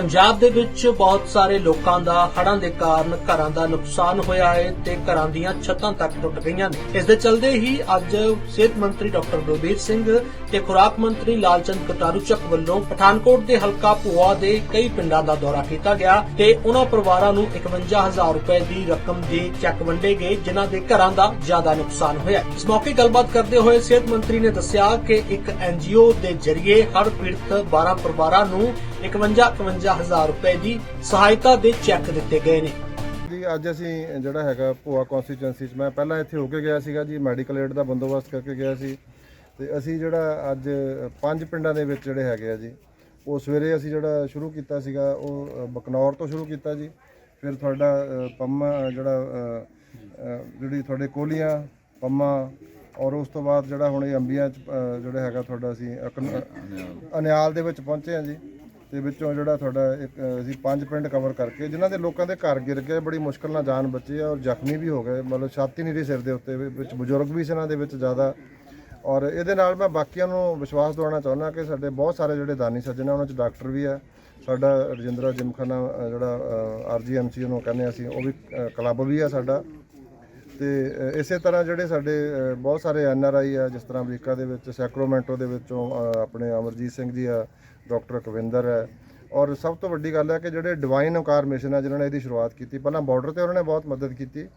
ਪੰਜਾਬ ਦੇ ਵਿੱਚ ਬਹੁਤ ਸਾਰੇ ਲੋਕਾਂ ਦਾ, ਹੜ੍ਹਾਂ ਦੇ ਕਾਰਨ ਘਰਾਂ ਦਾ ਨੁਕਸਾਨ ਹੋਇਆ ਹੈ ਤੇ ਘਰਾਂ ਦੀਆਂ ਛੱਤਾਂ ਤੱਕ ਟੁੱਟ ਗਈਆਂ ਨੇ। ਇਸ ਦੇ ਚਲਦੇ ਹੀ ਅੱਜ ਸਿਹਤ ਮੰਤਰੀ ਡਾਕਟਰ ਬਲਬੀਰ ਸਿੰਘ ਤੇ ਖੁਰਾਕ ਮੰਤਰੀ ਲਾਲਚੰਦ ਕਟਾਰੂ ਚੱਕ ਵੱਲੋਂ ਪਠਾਨਕੋਟ ਦੇ ਹਲਕਾ ਭੂਆ ਦੇ ਕਈ ਪਿੰਡਾਂ ਦਾ ਦੌਰਾ ਕੀਤਾ ਗਿਆ ਤੇ ਉਹਨਾਂ ਪਰਿਵਾਰਾਂ ਨੂੰ 51000 ਰੁਪਏ ਦੀ ਰਕਮ ਦੇ ਚੈੱਕ ਵੰਡੇ ਗਏ, ਜਿਨ੍ਹਾਂ ਦੇ ਘਰਾਂ ਦਾ ਜ਼ਿਆਦਾ ਨੁਕਸਾਨ ਹੋਇਆ ਇਸ ਮੌਕੇ ਗੱਲਬਾਤ ਕਰਦੇ ਹੋਏ ਸਿਹਤ ਮੰਤਰੀ ਨੇ ਦੱਸਿਆ ਕਿ ਇੱਕ ਐਨਜੀਓ ਦੇ ਜ਼ਰੀਏ ਹੜ੍ਹ ਪੀੜਤ 12 ਪਰਿਵਾਰਾਂ ਨੂੰ 51-51000 ਰੁਪਏ ਦੀ ਸਹਾਇਤਾ ਦੇ ਚੈੱਕ ਦਿੱਤੇ ਗਏ ਨੇ। ਜੀ, ਅੱਜ ਅਸੀਂ ਜਿਹੜਾ ਹੈਗਾ ਭੋਆ ਕਨਸਟੀਚੁਐਂਸੀ 'ਚ ਮੈਂ ਪਹਿਲਾਂ ਇੱਥੇ ਹੋ ਕੇ ਗਿਆ ਸੀਗਾ ਜੀ ਮੈਡੀਕਲ ਏਡ ਦਾ ਬੰਦੋਬਸਤ ਕਰਕੇ ਗਿਆ ਸੀ। ਤੇ ਅਸੀਂ ਜਿਹੜਾ ਅੱਜ ਪੰਜ ਪਿੰਡਾਂ ਦੇ ਵਿੱਚ ਜਿਹੜੇ ਹੈਗੇ ਆ ਜੀ, ਉਹ ਸਵੇਰੇ ਅਸੀਂ ਜਿਹੜਾ ਸ਼ੁਰੂ ਕੀਤਾ ਸੀਗਾ, ਉਹ ਬਕਨੌਰ ਤੋਂ ਸ਼ੁਰੂ ਕੀਤਾ ਜੀ। ਫਿਰ ਤੁਹਾਡਾ ਪੰਮਾ, ਜਿਹੜਾ ਜਿਹੜੀ ਤੁਹਾਡੇ ਕੋਲੀਆਂ, ਪੰਮਾ, ਔਰ ਉਸ ਤੋਂ ਬਾਅਦ ਜਿਹੜਾ ਹੁਣ ਇਹ ਅੰਬੀਆਂ 'ਚ ਜਿਹੜਾ ਹੈਗਾ ਤੁਹਾਡਾ ਅਸੀਂ ਅਕਨ- ਅਨਿਆਲ ਦੇ ਵਿੱਚ ਪਹੁੰਚੇ ਹਾਂ ਜੀ। ਤੇ ਵਿੱਚੋਂ ਜਿਹੜਾ ਤੁਹਾਡਾ ਇੱਕ ਅਸੀਂ ਪੰਜ ਪਿੰਡ ਕਵਰ ਕਰਕੇ ਜਿਨ੍ਹਾਂ ਦੇ ਲੋਕਾਂ ਦੇ ਘਰ ਗਿਰ ਗਏ ਬੜੀ ਮੁਸ਼ਕਲ ਨਾਲ ਜਾਨ ਬਚੀ ਆ ਔਰ ਜ਼ਖਮੀ ਵੀ ਹੋ ਗਏ। ਮਤਲਬ ਛਾਤੀ ਨਹੀਂ ਰਹੀ ਸਿਰ ਦੇ ਉੱਤੇ ਵਿੱਚ ਬਜ਼ੁਰਗ ਵੀ ਸੀ ਇਹਨਾਂ ਦੇ ਵਿੱਚ ਜ਼ਿਆਦਾ। ਔਰ ਇਹਦੇ ਨਾਲ ਮੈਂ ਬਾਕੀਆਂ ਨੂੰ ਵਿਸ਼ਵਾਸ ਦਿਵਾਉਣਾ ਚਾਹੁੰਦਾ ਕਿ ਸਾਡੇ ਬਹੁਤ ਸਾਰੇ ਜਿਹੜੇ ਦਾਨੀ ਸੱਜਣ ਆ ਉਹਨਾਂ 'ਚ ਡਾਕਟਰ ਵੀ ਆ। ਸਾਡਾ ਰਜਿੰਦਰਾ ਜਿਮਖਾਨਾ ਅ, ਜਿਹੜਾ ਆਰਜੀਐਮਸੀ ਉਹਨੂੰ ਕਹਿੰਦੇ ਅਸੀਂ ਉਹ ਵੀ ਕਲੱਬ ਵੀ ਆ ਸਾਡਾ। ਤੇ ਇਸੇ ਤਰ੍ਹਾਂ ਜਿਹੜੇ ਸਾਡੇ ਬਹੁਤ ਸਾਰੇ ਐਨ ਆਰ ਆਈ ਆ, ਜਿਸ ਤਰ੍ਹਾਂ ਅਮਰੀਕਾ ਦੇ ਵਿੱਚ, ਸੈਕਰੋਮੈਂਟੋ ਦੇ ਵਿੱਚੋਂ ਆਪਣੇ ਅਮਰਜੀਤ ਸਿੰਘ ਜੀ ਆ, ਡਾਕਟਰ ਕਵਿੰਦਰ ਹੈ। ਔਰ ਸਭ ਤੋਂ ਵੱਡੀ ਗੱਲ ਹੈ ਕਿ ਜਿਹੜੇ ਡਿਵਾਈਨ ਓਕਾਰ ਮਿਸ਼ਨ ਹੈ ਜਿਨ੍ਹਾਂ ਨੇ ਇਹਦੀ ਸ਼ੁਰੂਆਤ ਕੀਤੀ, ਪਹਿਲਾਂ ਬਾਰਡਰ ਤੇ ਉਹਨਾਂ ਨੇ ਬਹੁਤ ਮਦਦ ਕੀਤੀ।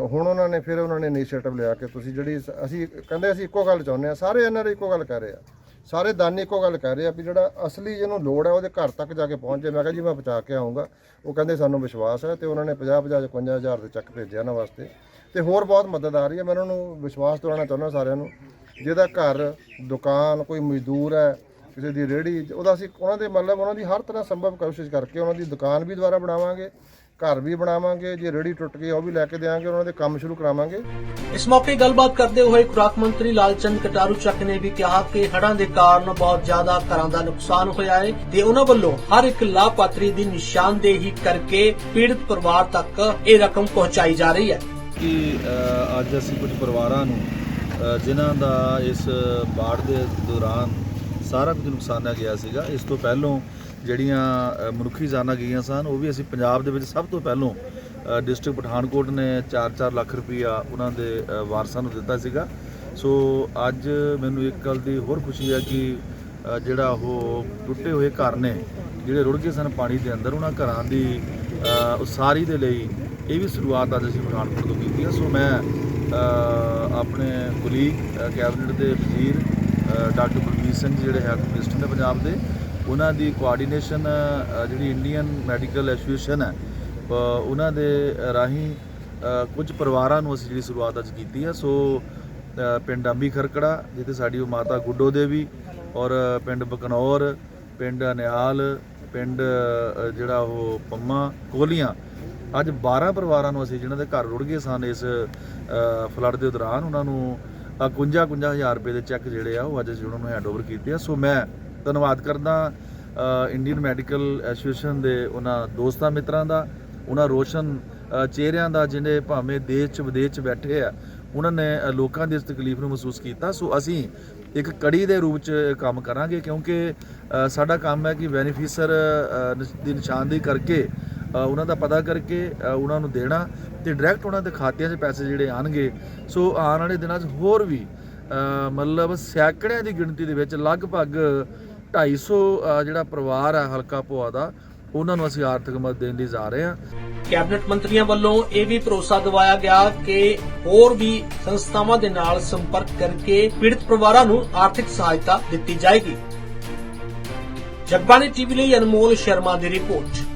ਹੁਣ ਉਹਨਾਂ ਨੇ ਫਿਰ ਉਹਨਾਂ ਨੇ ਇਨੀਸ਼ੀਏਟਿਵ ਲਿਆ ਕਿ ਤੁਸੀਂ ਜਿਹੜੀ ਸ- ਅਸੀਂ ਕਹਿੰਦੇ ਅਸੀਂ ਇੱਕੋ ਗੱਲ ਚਾਹੁੰਦੇ ਆ ਸਾਰੇ ਐਨ ਆਰ ਆਈ ਇੱਕੋ ਗੱਲ ਕਹਿ ਰਹੇ ਆ। ਸਾਰੇ ਦਾਨੀ ਇੱਕੋ ਗੱਲ ਕਹਿ ਰਹੇ ਆ ਵੀ ਜਿਹੜਾ ਅਸਲੀ ਜਿਹਨੂੰ ਲੋੜ ਹੈ, ਉਹਦੇ ਘਰ ਤੱਕ ਜਾ ਕੇ ਪਹੁੰਚ। ਜਾਏ ਮੈਂ ਕਿਹਾ ਜੀ ਮੈਂ ਪਹੁੰਚਾ ਕੇ ਆਉਂਗਾ। ਉਹ ਕਹਿੰਦੇ ਸਾਨੂੰ ਵਿਸ਼ਵਾਸ ਹੈ ਤੇ ਉਹਨਾਂ ਨੇ 50 50 55000 ਦੇ ਚੱਕ ਭੇਜਿਆ ਇਹਨਾਂ ਵਾਸਤੇ। ਤੇ ਹੋਰ ਬਹੁਤ ਮਦਦ ਆ। ਰਹੀ ਹੈ ਮੈਂ ਉਹਨਾਂ ਨੂੰ ਵਿਸ਼ਵਾਸ ਦਿਵਾਉਣਾ ਚਾਹੁੰਦਾ ਸਾਰਿਆਂ ਨੂੰ। ਜਿਹਦਾ ਘਰ, ਦੁਕਾਨ, ਕੋਈ ਮਜ਼ਦੂਰ ਹੈ, ਕਿਸੇ ਦੀ ਰੇਹੜੀ, ਉਹਦਾ ਅਸੀਂ ਉਹਨਾਂ ਦੇ ਮਤਲਬ ਉਹਨਾਂ ਦੀ ਹਰ ਤਰ੍ਹਾਂ ਸੰਭਵ ਕੋਸ਼ਿਸ਼ ਕਰਕੇ ਉਹਨਾਂ ਦੀ ਦੁਕਾਨ ਵੀ ਦੁਬਾਰਾ ਬਣਾਵਾਂਗੇ, ਘਰ ਵੀ ਬਣਾਵਾਂਗੇ, ਜੇ ਰੇਹੜੀ ਟੁੱਟ ਗਈ ਉਹ ਵੀ ਲੈ ਕੇ ਦੇਵਾਂਗੇ ਉਹਨਾਂ ਦੇ ਕੰਮ ਸ਼ੁਰੂ ਕਰਾਵਾਂਗੇ। ਇਸ ਮੌਕੇ ਗੱਲਬਾਤ ਕਰਦੇ ਹੋਏ ਖੁਰਾਕ ਮੰਤਰੀ ਲਾਲਚੰਦ ਕਟਾਰੂ ਚੱਕ ਨੇ ਵੀ ਕਿਹਾ ਕਿ ਹੜ੍ਹਾਂ ਦੇ ਕਾਰਨ ਬਹੁਤ ਜ਼ਿਆਦਾ ਘਰਾਂ ਦਾ ਨੁਕਸਾਨ ਹੋਇਆ ਹੈ ਤੇ ਉਹਨਾਂ ਵੱਲੋਂ ਹਰ ਇੱਕ ਲਾਭਪਾਤਰੀ ਦੀ ਨਿਸ਼ਾਨਦੇਹੀ ਕਰਕੇ ਪੀੜਤ ਪਰਿਵਾਰ ਤੱਕ ਇਹ ਰਕਮ ਪਹੁੰਚਾਈ ਜਾ ਰਹੀ ਹੈ। ਕਿ ਅੱਜ ਅਸੀਂ ਕੁਝ ਪਰਿਵਾਰਾਂ ਨੂੰ ਜਿਨ੍ਹਾਂ ਦਾ ਇਸ ਬਾੜ ਦੇ ਦੌਰਾਨ ਸਾਰਾ ਕੁਝ ਨੁਕਸਾਨਿਆ ਗਿਆ ਸੀਗਾ, ਇਸ ਤੋਂ ਪਹਿਲੋਂ ਜਿਹੜੀਆਂ ਮਨੁੱਖੀ ਜਾਨਾਂ ਗਈਆਂ ਸਨ, ਉਹ ਵੀ ਅਸੀਂ ਪੰਜਾਬ ਦੇ ਵਿੱਚ ਸਭ ਤੋਂ ਪਹਿਲੋਂ ਡਿਸਟ੍ਰਿਕਟ ਪਠਾਨਕੋਟ ਨੇ 4-4 ਲੱਖ ਰੁਪਈਆ ਉਹਨਾਂ ਦੇ ਵਾਰਸਾਂ ਨੂੰ ਦਿੱਤਾ ਸੀਗਾ। ਸੋ, ਅੱਜ ਮੈਨੂੰ ਇੱਕ ਗੱਲ ਦੀ ਹੋਰ ਖੁਸ਼ੀ ਹੈ ਕਿ ਜਿਹੜਾ ਉਹ ਟੁੱਟੇ ਹੋਏ ਘਰ ਨੇ, ਜਿਹੜੇ ਰੁੜ ਗਏ ਸਨ ਪਾਣੀ ਦੇ ਅੰਦਰ, ਉਹਨਾਂ ਘਰਾਂ ਦੀ ਉਸਾਰੀ ਦੇ ਲਈ ਇਹ ਵੀ ਸ਼ੁਰੂਆਤ ਅੱਜ ਅਸੀਂ ਪਠਾਨਕੋਟ ਤੋਂ ਕੀਤੀ ਹੈ ਸੋ ਮੈਂ ਆਪਣੇ ਕੁਲੀਗ ਕੈਬਨਿਟ ਦੇ ਵਜ਼ੀਰ ਡਾਕਟਰ ਬਲਬੀਰ ਸਿੰਘ ਜੀ, ਜਿਹੜੇ ਹੈਲਥ ਮਿਨਿਸਟਰ ਨੇ ਪੰਜਾਬ ਦੇ, ਉਹਨਾਂ ਦੀ ਕੋਆਰਡੀਨੇਸ਼ਨ ਜਿਹੜੀ ਇੰਡੀਅਨ ਮੈਡੀਕਲ ਐਸੋਸੀਏਸ਼ਨ ਹੈ ਉਹਨਾਂ ਦੇ ਰਾਹੀਂ ਕੁਝ ਪਰਿਵਾਰਾਂ ਨੂੰ ਅਸੀਂ ਜਿਹੜੀ ਸ਼ੁਰੂਆਤ ਅੱਜ ਕੀਤੀ ਹੈ ਸੋ ਪਿੰਡ ਅੰਬੀ ਖਰਕੜਾ, ਜਿੱਥੇ ਸਾਡੀ ਉਹ ਮਾਤਾ ਗੁੱਡੋ ਦੇਵੀ ਔਰ ਪਿੰਡ ਬਕਨੌਰ, ਪਿੰਡ ਅਨਿਆਲ ਪਿੰਡ ਜਿਹੜਾ ਉਹ ਪੰਮਾ ਕੋਲੀਆਂ ਅੱਜ 12 ਪਰਿਵਾਰਾਂ ਨੂੰ ਅਸੀਂ, ਜਿਨ੍ਹਾਂ ਦੇ ਘਰ ਰੁੜ ਗਏ ਸਨ ਇਸ ਫਲੱਡ ਦੇ ਦੌਰਾਨ, ਉਹਨਾਂ ਨੂੰ 51 ਹਜ਼ਾਰ ਰੁਪਏ ਦੇ ਚੈੱਕ ਜਿਹੜੇ ਆ, ਉਹ ਅੱਜ ਅਸੀਂ ਉਹਨਾਂ ਨੂੰ ਹੈਂਡਓਵਰ ਕੀਤੇ ਆ। ਸੋ ਮੈਂ ਧੰਨਵਾਦ ਕਰਦਾ ਇੰਡੀਅਨ ਮੈਡੀਕਲ ਐਸੋਸੀਏਸ਼ਨ ਦੇ ਉਹਨਾਂ ਦੋਸਤਾਂ ਮਿੱਤਰਾਂ ਦਾ, ਉਹਨਾਂ ਰੋਸ਼ਨ ਚਿਹਰਿਆਂ ਦਾ, ਜਿਹਨੇ ਭਾਵੇਂ ਦੇਸ਼ ਚ ਵਿਦੇਸ਼ ਚ ਬੈਠੇ ਆ, ਉਹਨਾਂ ਨੇ ਲੋਕਾਂ ਦੀ ਇਸ ਤਕਲੀਫ ਨੂੰ ਮਹਿਸੂਸ ਕੀਤਾ। ਸੋ ਅਸੀਂ ਇੱਕ ਕੜੀ ਦੇ ਰੂਪ ਚ ਕੰਮ ਕਰਾਂਗੇ, ਕਿਉਂਕਿ ਸਾਡਾ ਕੰਮ ਹੈ ਕਿ ਬੈਨੀਫੀਸ਼ਰ ਦੀ ਨਿਸ਼ਾਨਦੇਹੀ ਕਰਕੇ ਉਹਨਾਂ ਦਾ ਪਤਾ ਕਰਕੇ ਉਹਨਾਂ ਨੂੰ ਦੇਣਾ ਤੇ ਡਾਇਰੈਕਟ ਉਹਨਾਂ ਦੇ ਖਾਤਿਆਂ 'ਚ ਪੈਸੇ ਜਿਹੜੇ ਆਣਗੇ। ਸੋ ਆਉਣ ਵਾਲੇ ਦਿਨਾਂ 'ਚ ਹੋਰ ਵੀ ਮਤਲਬ ਸੈਂਕੜਿਆਂ ਦੀ ਗਿਣਤੀ ਦੇ ਵਿੱਚ ਲਗਭਗ 250 ਜਿਹੜਾ ਪਰਿਵਾਰ ਹੈ ਹਲਕਾ ਭੋਆ ਦਾ, ਉਹਨਾਂ ਨੂੰ ਅਸੀਂ ਆਰਥਿਕ ਮਦਦ ਦੇਣ ਲਈ ਜਾ ਰਹੇ ਹਾਂ। ਕੈਬਨਿਟ ਮੰਤਰੀਆਂ ਵੱਲੋਂ ਇਹ ਵੀ ਭਰੋਸਾ ਦਿਵਾਇਆ ਗਿਆ ਕਿ ਹੋਰ ਵੀ ਸੰਸਥਾਵਾਂ ਦੇ ਨਾਲ ਸੰਪਰਕ ਕਰਕੇ ਪੀੜਤ ਪਰਿਵਾਰਾਂ ਨੂੰ ਆਰਥਿਕ ਸਹਾਇਤਾ ਦਿੱਤੀ ਜਾਏਗੀ। ਜਗਬਾਣੀ ਟੀਵੀ ਲਈ ਅਨਮੋਲ ਸ਼ਰਮਾ ਦੀ ਰਿਪੋਰਟ।